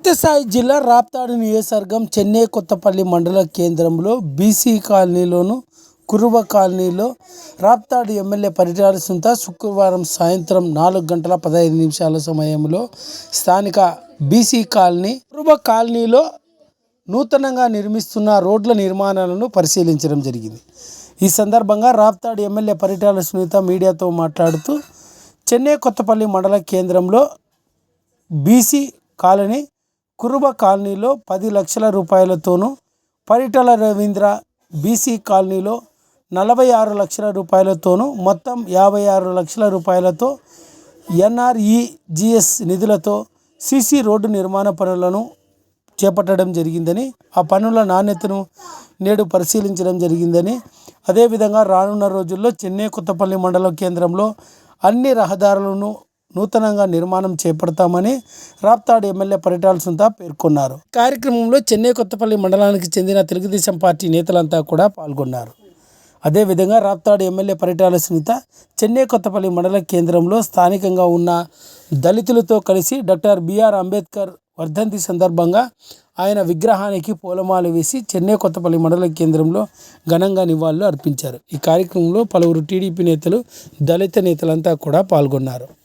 సత్యసాయి జిల్లా రాప్తాడు నియోజకవర్గం చెన్నై కొత్తపల్లి మండల కేంద్రంలో బీసీ కాలనీలోను కురుబ కాలనీలో రాప్తాడు ఎమ్మెల్యే పరిటాల సుంత శుక్రవారం సాయంత్రం నాలుగు గంటల పదహైదు నిమిషాల సమయంలో స్థానిక బీసీ కాలనీ కురువ కాలనీలో నూతనంగా నిర్మిస్తున్న రోడ్ల నిర్మాణాలను పరిశీలించడం జరిగింది. ఈ సందర్భంగా రాప్తాడు ఎమ్మెల్యే పరిటాల సునీత మీడియాతో మాట్లాడుతూ చెన్నై కొత్తపల్లి మండల కేంద్రంలో బీసీ కాలనీ కురుబ కాలనీలో పది లక్షల రూపాయలతోనూ పరిటల రవీంద్ర బీసీ కాలనీలో నలభై ఆరు లక్షల రూపాయలతోనూ మొత్తం యాభై ఆరు లక్షల రూపాయలతో ఎన్ఆర్ఈజిఎస్ నిధులతో సీసీ రోడ్డు నిర్మాణ పనులను చేపట్టడం జరిగిందని ఆ పనుల నాణ్యతను నేడు పరిశీలించడం జరిగిందని. అదేవిధంగా రానున్న రోజుల్లో చెన్నై కొత్తపల్లి మండల కేంద్రంలో అన్ని రహదారులను నూతనంగా నిర్మాణం చేపడతామని రాప్తాడు ఎమ్మెల్యే పరిటాల సుంతా పేర్కొన్నారు. కార్యక్రమంలో చెన్నై కొత్తపల్లి మండలానికి చెందిన తెలుగుదేశం పార్టీ నేతలంతా కూడా పాల్గొన్నారు. అదేవిధంగా రాప్తాడు ఎమ్మెల్యే పరిటాల సునీత చెన్నై కొత్తపల్లి మండల కేంద్రంలో స్థానికంగా ఉన్న దళితులతో కలిసి డాక్టర్ బిఆర్ అంబేద్కర్ వర్ధంతి సందర్భంగా ఆయన విగ్రహానికి పూలమాల వేసి చెన్నై కొత్తపల్లి మండల కేంద్రంలో ఘనంగా నివాళులు అర్పించారు. ఈ కార్యక్రమంలో పలువురు టీడీపీ నేతలు దళిత నేతలంతా కూడా పాల్గొన్నారు.